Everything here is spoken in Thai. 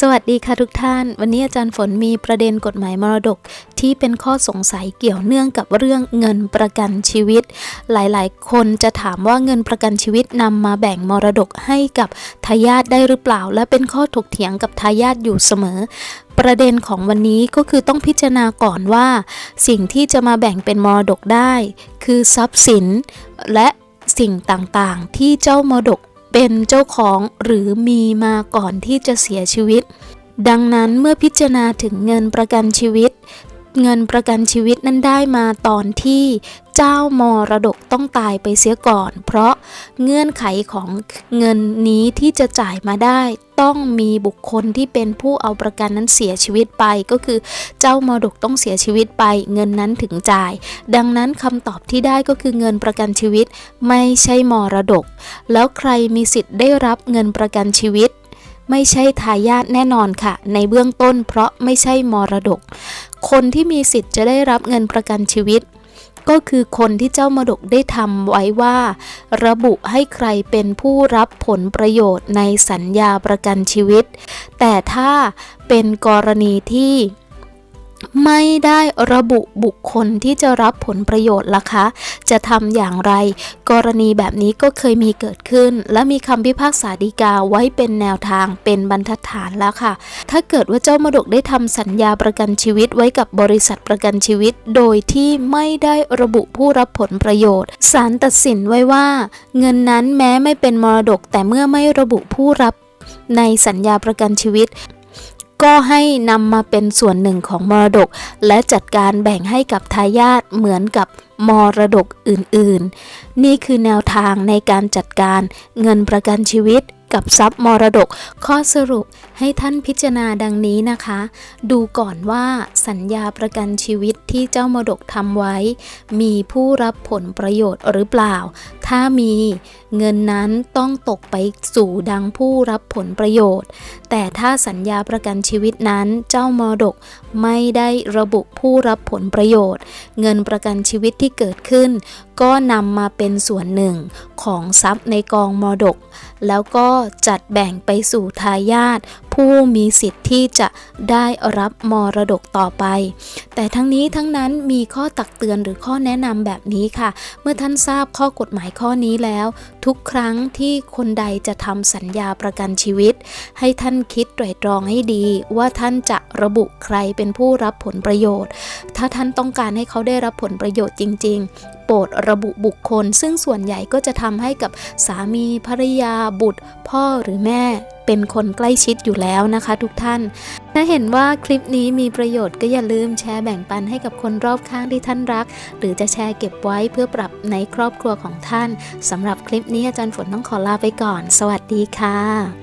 สวัสดีค่ะทุกท่าน วันนี้อาจารย์ฝนมีประเด็นกฎหมายมรดก ที่เป็นข้อสงสัยเกี่ยวเนื่องกับเรื่องเงินประกันชีวิต หลายๆ คนจะถามว่าเงินประกันชีวิตนำมาแบ่งมรดกให้กับทายาทได้หรือเปล่า และเป็นข้อถกเถียงกับทายาทอยู่เสมอ ประเด็นของวันนี้ก็คือต้องพิจารณาก่อนว่า สิ่งที่จะมาแบ่งเป็นมรดกได้ คือทรัพย์สินและสิ่งต่างๆ ที่เจ้ามรดก เป็นเจ้าของหรือมีมาก่อนที่จะเสียชีวิต ดังนั้นเมื่อพิจารณาถึงเงินประกันชีวิต เงินประกันชีวิตนั้นได้มาตอนที่เจ้ามรดกต้องตายไปเสียก่อน เพราะเงื่อนไขของเงินนี้ที่จะจ่ายมาได้ ต้องมีบุคคลที่เป็นผู้เอาประกันนั้นเสียชีวิตไป ก็คือเจ้ามรดกต้องเสียชีวิตไป เงินนั้นถึงจ่าย ดังนั้นคำตอบที่ได้ก็คือเงินประกันชีวิตไม่ใช่มรดก แล้วใครมีสิทธิ์ได้รับเงินประกันชีวิต ไม่ใช่ทายาทแน่นอนค่ะ ในเบื้องต้นเพราะไม่ใช่มรดก คนที่มีสิทธิ์จะได้รับเงินประกันชีวิต ก็คือคนที่เจ้ามรดกได้ทำไว้ว่า ระบุให้ใครเป็นผู้รับผลประโยชน์ในสัญญาประกันชีวิต แต่ถ้าเป็นกรณีที่ ไม่ได้ระบุบุคคลที่จะรับผลประโยชน์ล่ะคะ จะทำอย่างไร กรณีแบบนี้ก็เคยมีเกิดขึ้น และมีคำพิพากษาฎีกาไว้เป็นแนวทางเป็นบรรทัดฐานแล้วค่ะ ถ้าเกิดว่าเจ้ามรดกได้ทำสัญญาประกันชีวิตไว้กับบริษัทประกันชีวิต โดยที่ไม่ได้ระบุผู้รับผลประโยชน์ศาลตัดสินไว้ว่า เงินนั้นแม้ไม่เป็นมรดกแต่เมื่อไม่ระบุผู้รับในสัญญาประกันชีวิต ก็ให้นำมาเป็นส่วนหนึ่งของมรดก และจัดการแบ่งให้กับทายาทเหมือนกับมรดกอื่นๆ นี่คือแนวทางในการจัดการเงินประกันชีวิตกับทรัพย์มรดก ข้อสรุปให้ท่านพิจารณาดังนี้นะคะ ดูก่อนว่าสัญญาประกันชีวิตที่เจ้ามรดกทำไว้ มีผู้รับผลประโยชน์หรือเปล่า ถ้ามีเงินนั้นต้องตกไปสู่ดังผู้รับผลประโยชน์ แต่ถ้าสัญญาประกันชีวิตนั้นเจ้ามรดกไม่ได้ระบุผู้รับผลประโยชน์ เงินประกันชีวิตที่เกิดขึ้น ก็นำมาเป็นส่วนหนึ่งของทรัพย์ในกองมรดก แล้วก็จัดแบ่งไปสู่ทายาทผู้มีสิทธิ์ที่จะได้รับมรดกต่อไป แต่ทั้งนี้ทั้งนั้นมีข้อตักเตือนหรือข้อแนะนำแบบนี้ค่ะ เมื่อท่านทราบข้อกฎหมายข้อนี้แล้วทุกครั้งที่คนใดจะทำสัญญาประกันชีวิต ให้ท่านคิดไตรตรองให้ดี ว่าท่านจะระบุใครเป็นผู้รับผลประโยชน์ ถ้าท่านต้องการให้เขาได้รับผลประโยชน์จริง ๆ โปรดระบุบุคคล ซึ่งส่วนใหญ่ก็จะทำให้กับสามีภรรยาบุตร พ่อหรือแม่ เป็นคนใกล้ชิดอยู่แล้วนะคะ ทุกท่านถ้าเห็นว่าคลิปนี้มีประโยชน์ก็อย่าลืมแชร์แบ่งปันให้กับคนรอบข้างที่ท่านรัก หรือจะแชร์เก็บไว้เพื่อปรับในครอบครัวของท่านสำหรับคลิปนี้อาจารย์ฝนต้องขอลาไปก่อน สวัสดีค่ะ